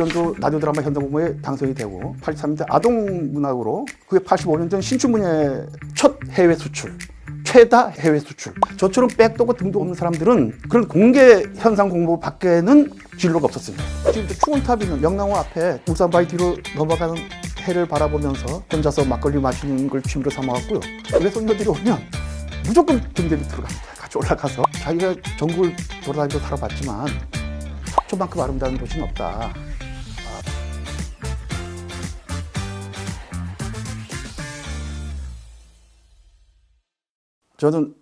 87년도 라디오 드라마 현장 공모에 당선이 되고 83년도 아동 문학으로 그게 85년도는 신춘문예 첫 해외 수출 최다 해외 수출. 저처럼 백도고 등도 없는 사람들은 그런 공개 현상 공모 밖에는 진로가 없었습니다. 지금 있는 명랑호 앞에 울산 바위 뒤로 넘어가는 해를 바라보면서 혼자서 막걸리 마시는 걸 취미로 삼아왔고요. 외손녀들이 오면 무조건 등대 밑으로 갑니다 같이 올라가서 자기가 전국을 돌아다니면서 살아봤지만 속초만큼 아름다운 도시는 없다 저는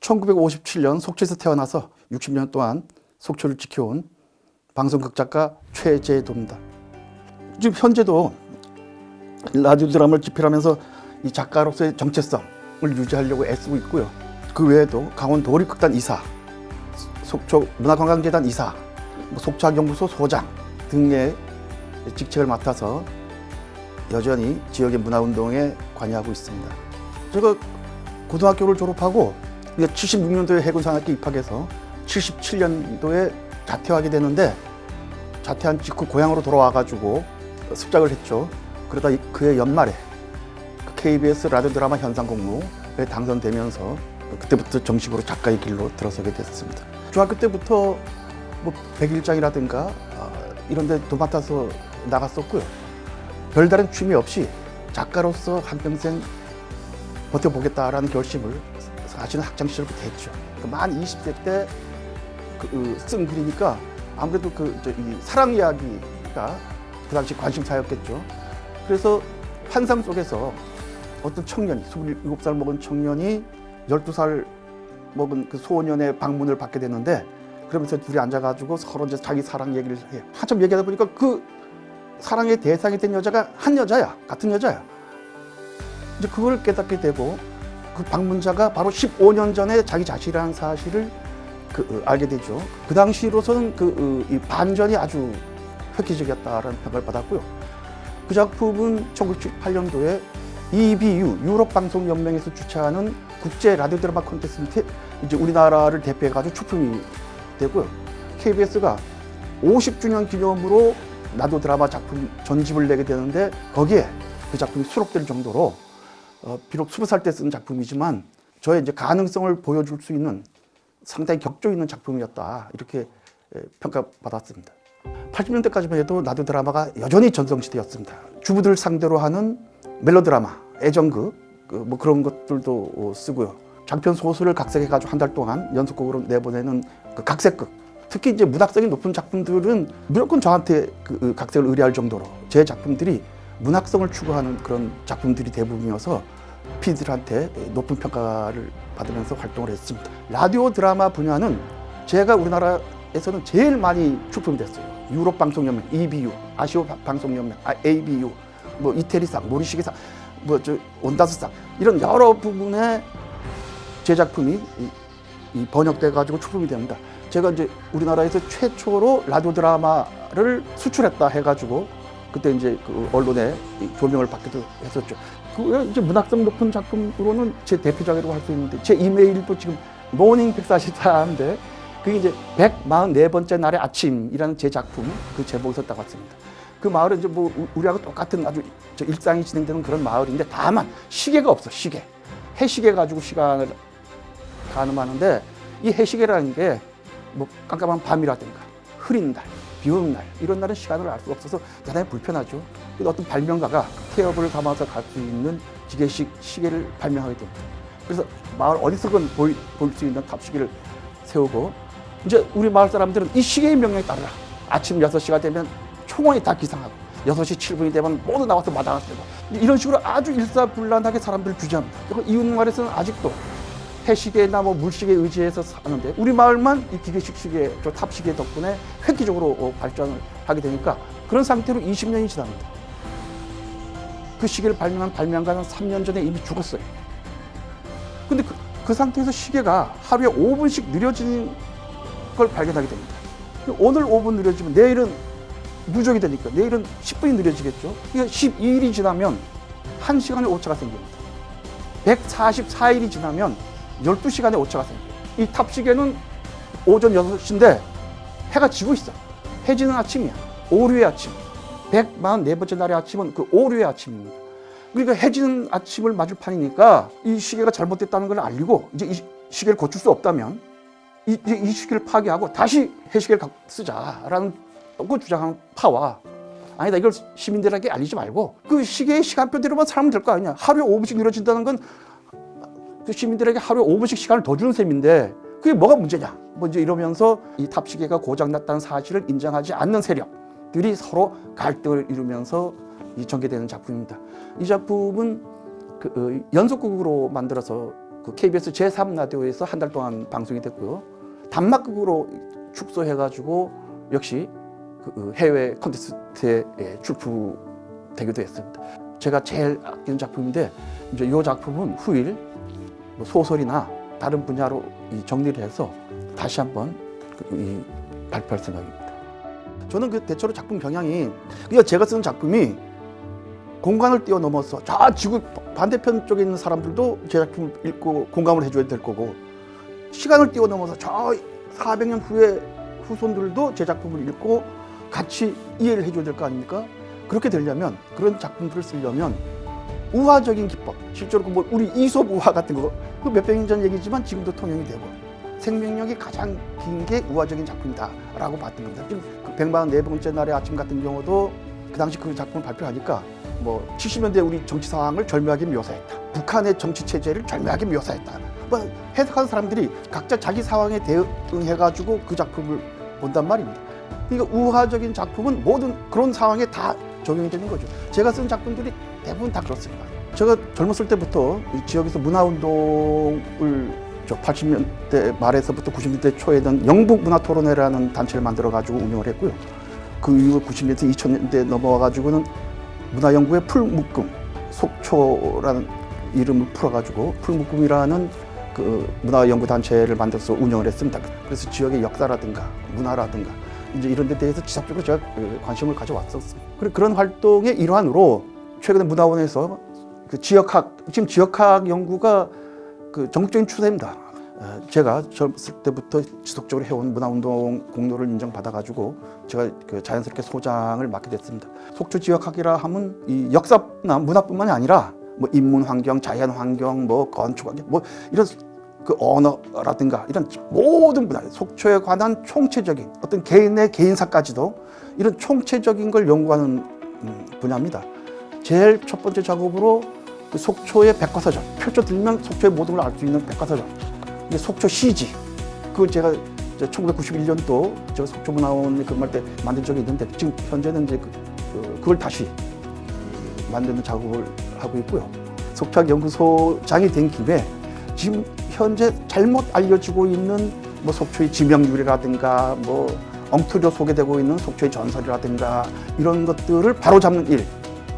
1957년 속초에서 태어나서 60년 동안 속초를 지켜온 방송극 작가 최재도입니다. 지금 현재도 라디오 드라마를 집필하면서 이 작가로서의 정체성을 유지하려고 애쓰고 있고요. 그 외에도 강원 도립극단 이사, 속초 문화관광재단 이사, 뭐 속초학연구소 소장 등의 직책을 맡아서 여전히 지역의 문화운동에 관여하고 있습니다. 제가 고등학교를 졸업하고 76년도에 해군산학교 입학해서 77년도에 자퇴하게 되는데 자퇴한 직후 고향으로 돌아와가지고 습작을 했죠. 그러다 이- 그해 연말에 그 KBS 라디오 드라마 현상 공모에 당선되면서 그때부터 정식으로 작가의 길로 들어서게 됐습니다. 중학교 때부터 뭐 백일장이라든가 아, 이런 데 도맡아서 나갔었고요. 별다른 취미 없이 작가로서 한평생 버텨보겠다라는 결심을 사실은 학창 시절부터 했죠. 그만 20세 때쓴 글이니까 아무래도 그 사랑 이야기가 그 당시 관심사였겠죠. 그래서 환상 속에서 어떤 청년이 27살 먹은 청년이 12살 먹은 그 소년의 방문을 받게 됐는데 그러면서 둘이 앉아가지고 서로 이제 자기 사랑 얘기를 해요. 한참 얘기하다 보니까 그 사랑의 대상이 된 여자가 한 여자야. 같은 여자야. 이제 그걸 깨닫게 되고 그 방문자가 바로 15년 전에 자기 자신이라는 사실을 그, 어, 알게 되죠. 그 당시로서는 그, 어, 이 반전이 아주 획기적이었다라는 평가를 받았고요. 그 작품은 1978년도에 EBU 유럽 방송 연맹에서 주최하는 국제 라디오 드라마 콘테스트에 이제 우리나라를 대표해 가지고 출품이 되고요. KBS가 50주년 기념으로 라디오 드라마 작품 전집을 내게 되는데 거기에 그 작품이 수록될 정도로 어, 비록 20살 때 쓴 작품이지만 저의 이제 가능성을 보여줄 수 있는 상당히 격조 있는 작품이었다 이렇게 에, 평가받았습니다. 80년대까지만 해도 라디오 드라마가 여전히 전성시대였습니다. 주부들 상대로 하는 멜로드라마, 애정극 그뭐 그런 것들도 어, 쓰고요. 장편 소설을 각색해가지고 한 달 동안 연속곡으로 내보내는 그 각색극. 특히 이제 문학성이 높은 작품들은 무조건 저한테 그 어, 각색을 의뢰할 정도로 제 작품들이 문학성을 추구하는 그런 작품들이 대부분이어서 피디들한테 높은 평가를 받으면서 활동을 했습니다. 라디오 드라마 분야는 제가 우리나라에서는 제일 많이 출품이 됐어요. 유럽 방송연맹, EBU, 아시오 바- 방송연맹, 아, ABU, 뭐 이태리상, 모리시기상, 뭐 저 온다스상 이런 여러 부분의 제 작품이 번역돼 가지고 출품이 됩니다. 제가 이제 우리나라에서 최초로 라디오 드라마를 수출했다 해가지고 그때 이제 그 언론에 이 조명을 받기도 했었죠. 그 이제 문학성 높은 작품으로는 제 대표작이라고 할 수 있는데 제 이메일도 지금 모닝 144인데 그게 이제 144번째 날의 아침이라는 제 작품 그 제목에서 따왔습니다. 그 마을은 이제 뭐 우- 우리하고 똑같은 아주 저 일상이 진행되는 그런 마을인데 다만 시계가 없어 시계 해시계 가지고 시간을 가늠하는데 이 해시계라는 게 뭐 깜깜한 밤이라든가 흐린 날, 비 오는 날 이런 날은 시간을 알 수가 없어서 대단히 불편하죠. 그래서 어떤 발명가가 태엽을 감아서 갈 수 있는 기계식 시계를 발명하게 됩니다. 그래서 마을 어디서건 볼수 있는 탑시계를 세우고 이제 우리 마을 사람들은 이 시계의 명령에 따르라. 아침 6시가 되면 총원이 다 기상하고 6시 7분이 되면 모두 나와서 마당을 쓰고 이런 식으로 아주 일사불란하게 사람들을 규제합니다. 이웃마을에서는 아직도 해시계나 뭐 물시계 의지해서 사는데 우리 마을만 이 기계식 시계, 저 탑시계 덕분에 획기적으로 어, 발전을 하게 되니까 그런 상태로 20년이 지납니다. 그 시계를 발명한 발명가는 3년 전에 이미 죽었어요. 근데 그, 그 상태에서 시계가 하루에 5분씩 느려지는 걸 발견하게 됩니다. 오늘 5분 느려지면 내일은 누적이 되니까 내일은 10분이 느려지겠죠. 이게 12일이 지나면 1시간의 오차가 생깁니다. 144일이 지나면 12시간의 오차가 생겨요. 이 탑시계는 오전 6시인데 해가 지고 있어. 해지는 아침이야. 오류의 아침. 144번째 날의 아침은 그 오류의 아침입니다. 그러니까 해지는 아침을 맞을 판이니까 이 시계가 잘못됐다는 걸 알리고 이제 이 시계를 고칠 수 없다면 이, 이 시계를 파괴하고 다시 해시계를 각- 쓰자라는 그 주장하는 파와 아니다 이걸 시민들에게 알리지 말고 그 시계의 시간표대로만 살면 될 거 아니냐 하루에 5분씩 늘어진다는 건 그 시민들에게 하루에 5분씩 시간을 더 주는 셈인데 그게 뭐가 문제냐 뭐 이제 이러면서 이 탑시계가 고장났다는 사실을 인정하지 않는 세력들이 서로 갈등을 이루면서 이 전개되는 작품입니다. 이 작품은 그 어, 연속극으로 만들어서 그 KBS 제3 라디오에서 한 달 동안 방송이 됐고요. 단막극으로 축소해가지고 역시 그 어, 해외 콘테스트에 예, 출품되기도 했습니다. 제가 제일 아끼는 작품인데 이제 이 작품은 후일 뭐 소설이나 다른 분야로 이 정리를 해서 다시 한번 그, 이 발표할 생각입니다. 저는 그 대체로 작품 경향이 그러니까 제가 쓰는 작품이 공간을 뛰어넘어서 저 지구 반대편 쪽에 있는 사람들도 제 작품 읽고 공감을 해줘야 될 거고 시간을 뛰어넘어서 저 400년 후에 후손들도 제 작품을 읽고 같이 이해를 해줘야 될 거 아닙니까? 그렇게 되려면 그런 작품들을 쓰려면 우화적인 기법, 실제로 그뭐 우리 이솝 우화 같은 거, 그 몇백 년 전 얘기지만 지금도 통용이 되고 생명력이 가장 긴 게 우화적인 작품이다라고 봤던 겁니다. 지금 그 144번째 날의 아침 같은 경우도 그 당시 그 작품을 발표하니까 뭐 70년대 우리 정치 상황을 절묘하게 묘사했다. 북한의 정치 체제를 절묘하게 묘사했다. 뭐 해석하는 사람들이 각자 자기 상황에 대응해 가지고 그 작품을 본단 말입니다. 그러니까 우화적인 작품은 모든 그런 상황에 다 적용이 되는 거죠. 제가 쓴 작품들이 대부분 다 그렇습니다. 제가 젊었을 때부터 이 지역에서 문화운동을 저 80년대 말에서부터 90년대 초에는 영북 문화토론회라는 단체를 만들어 가지고 운영을 했고요. 그 이후 90년대, 2000년대 넘어와 가지고는 문화연구회 풀묶음, 속초라는 이름을 풀어가지고 풀묶음이라는 그 문화연구 단체를 만들어서 운영을 했습니다. 그래서 지역의 역사라든가 문화라든가 이제 이런 데 대해서 지속적으로 제가 그 관심을 가져왔었어요. 그리고 그런 활동의 일환으로 최근에 문화원에서 그 지역학 지금 지역학 연구가 그 전국적인 추세입니다. 어, 제가 젊었을 때부터 지속적으로 해온 문화운동 공로를 인정받아가지고 제가 그 자연스럽게 소장을 맡게 됐습니다. 속초 지역학이라 하면 이 역사나 문화뿐만이 아니라 뭐 인문 환경, 자연 환경, 뭐 건축 환경, 뭐 이런 그 언어라든가 이런 모든 분야, 속초에 관한 총체적인 어떤 개인의 개인사까지도 이런 총체적인 걸 연구하는 음, 분야입니다. 제일 첫 번째 작업으로 그 속초의 백과사전, 표초 들면 속초의 모든 걸 알 수 있는 백과사전. 이게 속초 시지. 그걸 제가 1991년도 저 속초문화원 근무할 때 만든 적이 있는데 지금 현재는 이제 그, 그, 그걸 다시 만드는 작업을 하고 있고요. 속초학 연구소장이 된 김에 지금 현재 잘못 알려지고 있는 뭐 속초의 지명률이라든가 뭐 엉터리로 소개되고 있는 속초의 전설이라든가 이런 것들을 바로잡는 일.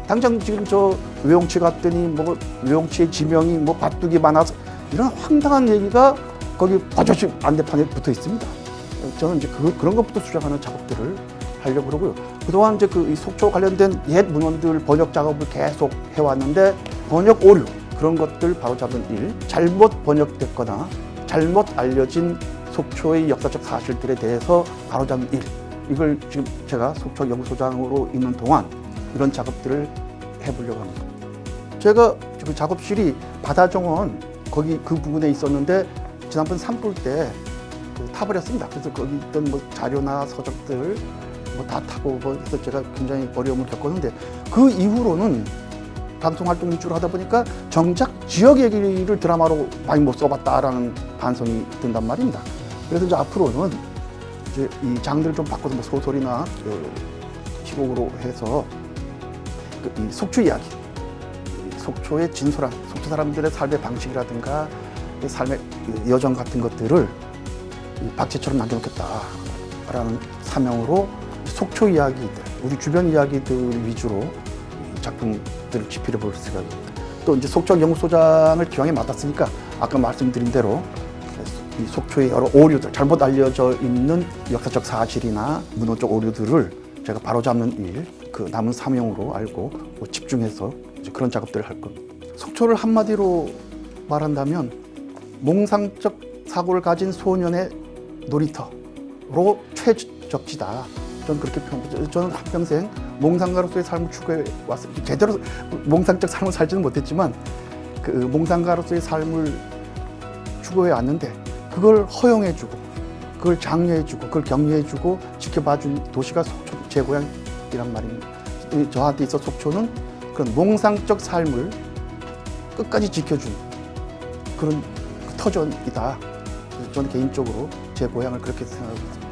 당장 지금 저 외용치 갔더니 뭐 외용치의 지명이 뭐 바둑이 많아서 이런 황당한 얘기가 거기 버젓이 안대판에 붙어 있습니다. 저는 이제 그, 그런 것부터 수정하는 작업들을 하려고 그러고요. 그동안 이제 그이 속초 관련된 옛 문헌들 번역 작업을 계속 해왔는데 번역 오류 그런 것들 바로잡는 일, 잘못 번역됐거나 잘못 알려진 속초의 역사적 사실들에 대해서 바로잡는 일, 이걸 지금 제가 속초 연구소장으로 있는 동안 이런 작업들을 해보려고 합니다. 제가 그 작업실이 바다정원 거기 그 부분에 있었는데 지난번 산불 때 그 타버렸습니다. 그래서 거기 있던 뭐 자료나 서적들 뭐 다 타고 뭐 해서 제가 굉장히 어려움을 겪었는데 그 이후로는 방송 활동 위주로 하다 보니까 정작 지역 얘기를 드라마로 많이 못 써봤다라는 반성이 든단 말입니다. 그래서 이제 앞으로는 이제 이 장르를 좀 바꿔서 뭐 소설이나 그 희곡으로 해서 그이 속초 이야기, 이 속초의 진솔한 속초 사람들의 삶의 방식이라든가 그 삶의 그 여정 같은 것들을 이 박제처럼 남겨놓겠다라는 사명으로 속초 이야기들, 우리 주변 이야기들 위주로 이 작품 들을 집필해 볼 생각입니다. 또 이제 속초 연구소장을 기왕에 맡았으니까 아까 말씀드린 대로 이 속초의 여러 오류들, 잘못 알려져 있는 역사적 사실이나 문화적 오류들을 제가 바로잡는 일, 그 남은 사명으로 알고 뭐 집중해서 이제 그런 작업들을 할 겁니다. 속초를 한마디로 말한다면 몽상적 사고를 가진 소년의 놀이터로 최적지다. 저는 그렇게 표현합니다. 저는 한평생 몽상가로서의 삶을 추구해 왔습니다. 제대로 몽상적 삶을 살지는 못했지만 그 몽상가로서의 삶을 추구해 왔는데 그걸 허용해주고 그걸 장려해주고 그걸 격려해주고 지켜봐준 도시가 속초 제 고향이란 말입니다. 이 저한테 있어 속초는 그런 몽상적 삶을 끝까지 지켜준 그런 터전이다. 저는 개인적으로 제 고향을 그렇게 생각하고 있습니다.